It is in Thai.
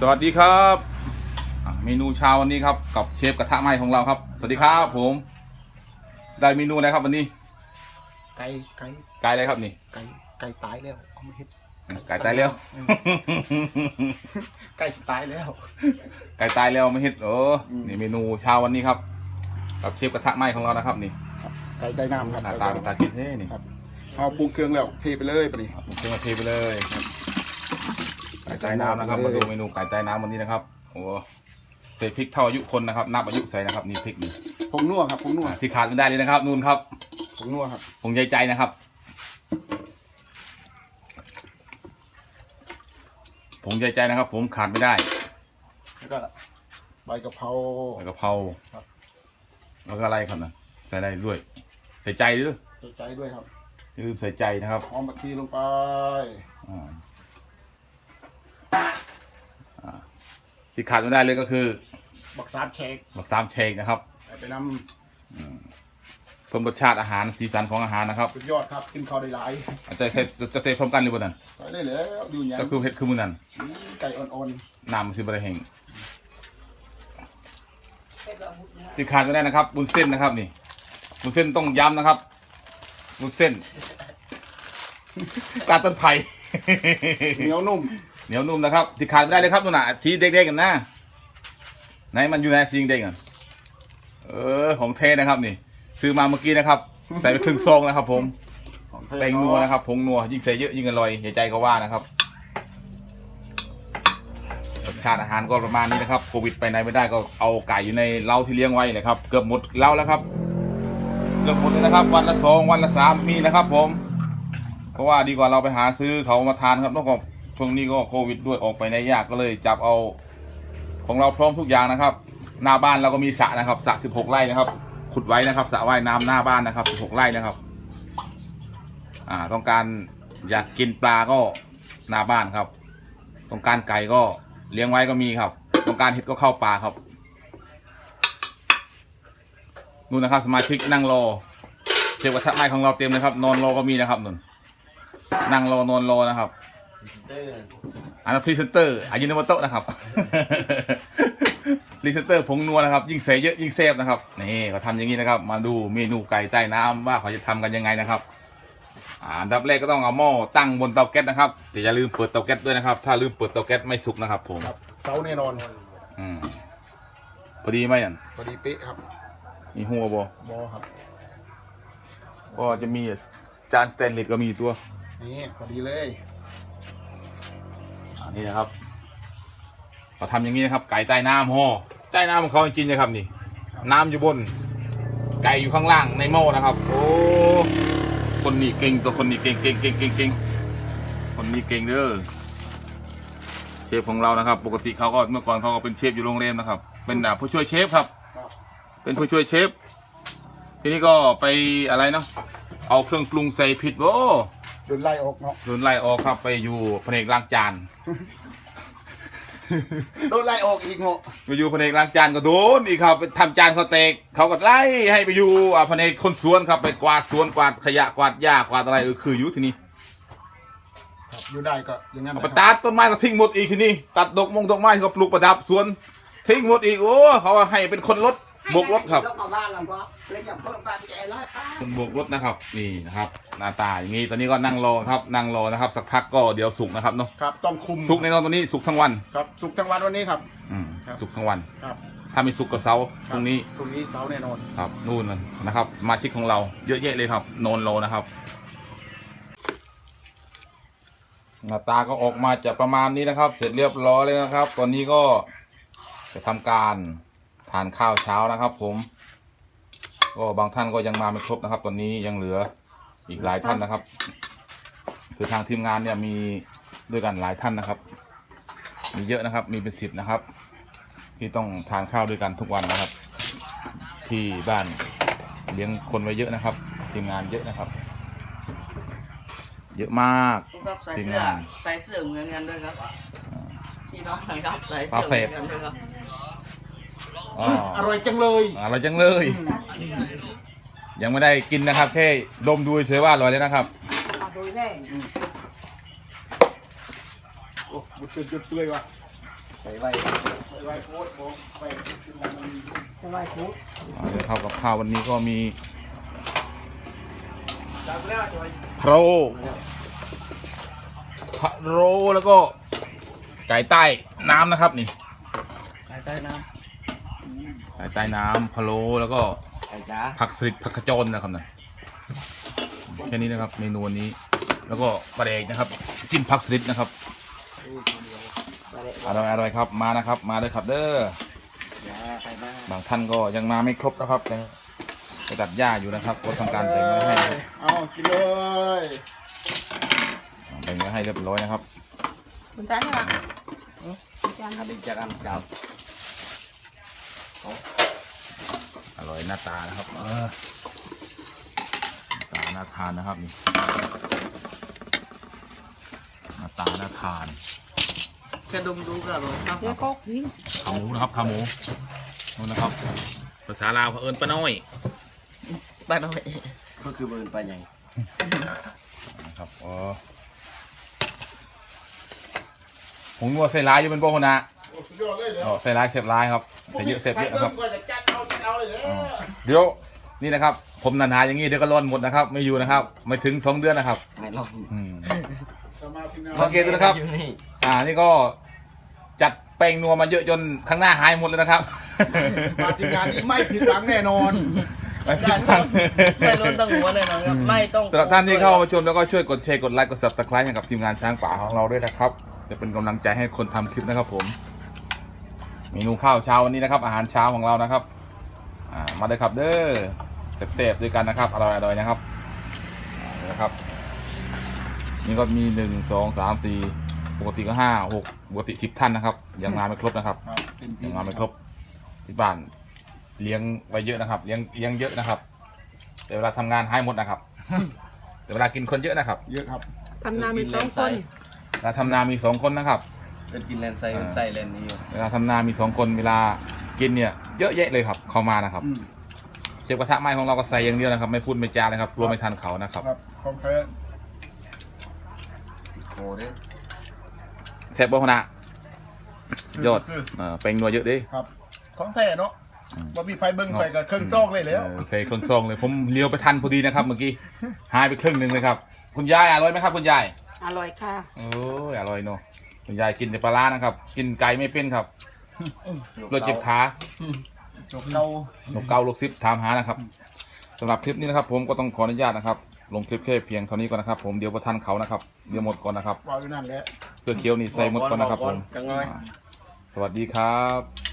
สวัสดีครับอะเมนูเช้าวันนี้ครับกับเชฟกระทะไหม้ของเราครับ สวัสดีครับผม ได้เมนูอะไรครับวันนี้ ไก่ไก่ไก่อะไรครับนี่ ไก่ไก่ตายแล้วเอามาเฮ็ดไก่ตายแล้ว ไก่ตายแล้ว ไก่ตายแล้วไม่เห็ดโอ้อืมนี่เมนูเช้าวันนี้ครับ กับเชฟกระทะไหม้ของเรานะครับนี่ไก่ได้น้ำครับหน้าตาเป็นตากินเท่นี่ครับเอาปรุงเครื่องแล้วเทไปเลยปะนี่ผมเชื่อมาเทไปเลยไก่ใต้น้ำนะครับเลยมาดูเมนูไก่ใต้น้ำวันนี้นะครับโอ้ใส่พริกเท่าอายุคนนะครับ นับอายุใส่นะครับนี่พริกนี่ผงนัวครับผงนัวอะที่ขาดไม่ได้เลยนะครับนู่นครับผงนัวครับผงใจใจนะครับผงใจใจนะครับ ผมขาดไม่ได้แล้วก็ใบกะเพราแล้วกะเพราครับ แล้วก็อะไรครับนะใส่อะไรด้วย ใส่ใจด้วยใส่ใจด้วยครับอย่าลืมใส่ใจนะครับหอมบักทีลงไปอ่า ที่ขาดไม่ได้เลยก็คือบักสามเชคบักสามเชคนะครับใส่ไปนเพิ่มรสชาติอาหารสีสันของอาหารนะครับำสุดยอดครับกินข้าวได้หลายจะเสร็จจะเสร็จพร้อมกันหรือเปล่านั่นใส่ได้แล้วดูอย่างก็คือเห็ดคือมือนั่นนี้ไก่อ่อนนำซิบะเฮงที่ขาดไม่ได้นะครับบุญเส้นนะครับนี่บุญเส้นต้องย้ำนะครับบุญเส้นกาต้นไผ่ๆเหนียวนุ่ม เหนียวนุ่มนะครับที่ขาดไม่ได้เลยครับนู่นน่ะสีเด็กๆกันนะไหนมันอยู่ไหนสีเด็กๆกันเออของเทนะครับนี่ ซื้อมาเมื่อกี้นะครับ ใส่ไปครึ่งซองนะครับ ผมเทแป้งนัวนะครับผงนัวยิ่งใส่เยอะยิ่งอร่อยอย่าใจก็ว่านะครับรสชาติอาหารก็ประมาณนี้นะครับโควิดไปไหนไม่ได้ก็เอาไก่อยู่ในเล้าที่เลี้ยงไว้เลยครับ เกือบหมดเล้าแล้วครับ เกือบหมดเลยนะครับ วันละสองวันละสามมีนะครับ ผม เพราะว่าดีกว่าเราไปหาซื้อเขามาทานครับนอกจาก ช่วงนี้ก็โควิดด้วยออกไปในยากก็เลยจับเอาของเราพร้อมทุกอย่างนะครับ หน้าบ้านเราก็มีสระนะครับสระ16 ไร่นะครับ ขุดไว้นะครับสระว่ายน้ำหน้าบ้านนะครับ16ไร่นะครับ อ่า ต้องการอยากกินปลาก็หน้าบ้านครับ ต้องการไก่ก็เลี้ยงไว้ก็มีครับ ต้องการเห็ดก็เข้าป่าครับนู่นนะครับ สมาชิกนั่งรอเทวทัศน์ไม้ของเราเต็มเลยครับ นอนรอก็มีนะครับนุ่นนั่งรอนอนรอนะครับ อันนั้นพรีเซนเตอร์อายินโมโตะนะครับ พรีเซนเตอร์ผงนัวนะครับ ยิ่งใส่เยอะยิ่งเซฟนะครับ นี่เขาทำอย่างนี้นะครับ มาดูเมนูไก่ใต้น้ำว่าเขาจะทำกันยังไงนะครับอ่าอันดับแรกก็ต้องเอาหม้อตั้งบนเตาแก๊สนะครับแต่อย่าลืมเปิดเตาแก๊สด้วยนะครับ ถ้าลืมเปิดเตาแก๊สไม่สุกนะครับ ผมครับเซาแน่นอนอืมพอดีไหมอะพอดีเป๊ะครับมีหัวบบอครับ ก็จะมีจานสแตนเลสก็มีตัวนี่พอดีเลยอั นนี้นะครับเขาทำอย่างนี้นะครับ ไก่ใต้น้ำห่อใต้น้ำของเขาจริงๆนะครับนี่ น้ำอยู่บน ไก่อยู่ข้างล่างในหม้อนะครับ โอ้คนนี้เก่งตัวคนนี้เก่งเก่งเก่งเก่งเก่งคนนี้เก่งเด้อเชฟของเรานะครับ ปกติเขาก็เมื่อก่อนเขาก็เป็นเชฟอยู่โรงแรมนะครับ เป็นอ่าผู้ช่วยเชฟครับครับเป็นผู้ช่วยเชฟ ทีนี้ก็ไปอะไรเนาะเอาเครื่องปรุงใส่ผิดโอ้ โดนไล่ออกเนาะโดนไล่ออกครับไปอยู่แผนกล้างจานโดนไล่ออกอีกเนาะไปอยู่แผนกล้างจานก็โดนอีกครับไปทำจานเขาแตกเขาก็ไล่ให้ไปอยู่อ่าแผนกคนสวนครับไปกวาดสวนกวาดขยะกวาดหญ้ากวาดอะไรเออคืออยู่ที่นี่ครับอยู่ได้ก็อย่างนั้นเอานะไปครับตัดต้นไม้ก็ทิ้งหมดอีกที่นี่ตัดดอกมงดอกไม้เขาปลูกประดับสวน ทิ้งหมดอีกโอ้เขาให้เป็นคนรถ โบกรถครับ Lúc mà ba làm có, lấy nhập phương ba chạy nói ta. คนโบกรถนะครับ นี่นะครับ หน้าตาอย่างนี้ตอนนี้ก็นั่งรอครับ นั่งรอนะครับ สักพักก็เดี๋ยวสุกนะครับเนาะครับต้องคุมสุกในนอนตัวนี้สุกทั้งวันครับสุกทั้งวันวันนี้ครับ อืมครับ สุกทั้งวัน ครับถ้าไม่สุกก็เสาร์พรุ่งนี้พรุ่งนี้เสาร์แน่นอนครับนู่นนะครับสมาชิกของเราเยอะแยะเลยครับโนนโลนะครับ หน้าตาก็ออกมาจะประมาณนี้นะครับ เสร็จเรียบร้อยเลยนะครับ ตอนนี้ก็จะทำการทานข้าวเช้านะครับ ผมก็บางท่านก็ยังมาไม่ครบนะครับ ตอนนี้ยังเหลืออีกหลายท่านนะครับ คือทางทีมงานเนี่ยมีด้วยกันหลายท่านนะครับ มีเยอะนะครับ มีเป็นสิบนะครับ ที่ต้องทานข้าวด้วยกันทุกวันนะครับ ที่บ้านเลี้ยงคนไว้เยอะนะครับ ทีมงานเยอะนะครับ เยอะมากครับใส่ทีมเสื้องาน ใส่เสื้อเหมือนกันด้วยครับพี่น้องนะครับใส่ฝาเสื้อแฝเหมืดอนกันด้วยครับ อ๋ออร่อยจังเลยอร่อยจังเลย ยังไม่ได้กินนะครับ แค่ดมดูเฉยๆว่าอร่อยแล้วนะครับโดยแรกโอ้บุญเกินจุดเปื่อยว่ะใส่ไว้ไปไว้โพสต์บอกไปกินแล้วมันจะไหว้ครูอ่าเดี๋ยวข้าวกับข้าววันนี้ก็มีจับแล้วจะไปพะโรพะโรแล้วก็ไก่ใต้น้ำนะครับนี่ใส่ใต้น้ ไก่ใต้น้ำพะโรแล้วก็ไก่จ้าผักสลิดผักขจรนะครับนะแค่นี้นะครับเมนูวันนี้ แล้วก็ปลาแดกนะครับ จิ้มผักสลิดนะครับำมาเลยอร่อยอร่อยครับมานะครับ มาเลยครับเด้ออย่าใส่มาบางท่านก็ยังมาไม่ครบนะครับยังไปตัดหญ้าอยู่นะครับก็ทำการแบ่งไว้ให้นะครับเอากินเลยแบ่งไว้ให้เรียบร้อยนะครับคุณจ้าใช่ไหมจานอันนี้จะรำจับ อร่อยหน้าตานะครับ เออหน้าตาน่าทานนะครับนี่หน้าตาน่าทานแค่ดมดูก็อร่อยครับเดี๋ยวก็กินขาหมูนะครับขาหมูนู่นนะครับ ภาษาลาวเขาเอิญป้าน้อยบ้านน้อยก็คือเบิร์นไปใหญ่นะครับอ๋อผงนัวใส่ร้ายอยู่เป็นโบนะโอ้สุด ยอดเลยเดี๋ยวอ๋อใส่ร้ายเสพร้ายครับใส่เยอะเสพเยอะนะครับไปเบิ่งก่อนจะจัดเอาจัดเอาเลยเด้อเดี๋ยวนี่นะครับ ผมนันหาอย่างนี้เดี๋ยวก็ร้อนหมดนะครับ ไม่อยู่นะครับ ไม่ถึงสองเดือนนะครับไม่ลองอืม สมาธิงานโอเคดูนะครับ อยู่นี่อ่านี่ก็จัดแป้งนัวมาเยอะจนข้างหน้าหายหมดเลยนะครับ มาทีมงานนี้ไม่ผิดหวังแน่นอน ไม่ผิดหวัง ไม่ล้นตั้งหัวเลยนะครับไม่ต้องสำหรับท่านที่เข้ามาชมแล้วก็ช่วยกดแชร์กดไลค์กด subscribe ให้กับทีมงานช้างป่าของเราด้วยนะครับ จะเป็นกำลังใจให้คนทำคลิปนะครับผม เมนูข้าวเช้าวันนี้นะครับ อาหารเช้าของเรานะครับอ่ามาเลยครับเด้อเสพๆด้วยกันนะครับอร่อยๆนะครับนี่นะครับ นี่ก็มีหนึ่งสองสามสี่ปกติก็ห้าหกปกติสิบท่านนะครับ ยังมาไม่ครบนะครับครับเป็นทียัมงมาไม่ครบที่บ้านเลี้ยงไว้เยอะนะครับเลี้ยงเลี้ยงเยอะนะครับ แต่เวลาทำงานให้หมดนะครับ แต่เวลากินคนเยอะนะครับ เยอะครับ ทำนามีสองคนเวลาทำนามีสองคนนะครับ เป็นกินแลนไซเป็นไส้แลนนี้อยู่เวลาทำนา มีสองคนเวลากินเนี่ย เยอะแยะเลยครับ เข้ามานะครับ อืมเชฟกระทะไม้ของเราก็ใส่อย่างเดียวนะครับ ไม่พูดไม่จาเลยครับกลัวไม่ทันเขานะครับครับของแท้โอ้เด้อแซ่บบ่ฮนะยอดเออเป็นนัวเยอะดิ ครับของแท้เนาะว่ามีไฟเบิ้งไฟกับเครื่องซอกเลยแล้ว ออใส่เครื่องซองเลยผมเลี้ยวไปทันพอดีนะครับเมื่อกี้หายไปครึ่งหนึ่งเลยครับ คุณยายอร่อยไหมครับ คุณยาย อร่อยค่ะ โอ้ยอร่อยเนาะ คุณยายกินแต่ปลาร้านะครับ กินไก่ไม่เป็นครับรถเจ็บขาจบเราหนกเกาลูกซิปถามหานะครับสำหรับคลิปนี้นะครับ ผมก็ต้องขออนุญาตนะครับ ลงคลิปแค่เพียงเท่านี้ก่อนนะครับ ผมเดี๋ยวประทันเขานะครับเดี๋ยวหมดก่อนนะครับวางอยู่นั่นแหละ เสื้อเขียวนี่ใส่หมดก่อนนะครับผม จังเลย สวัสดีครับ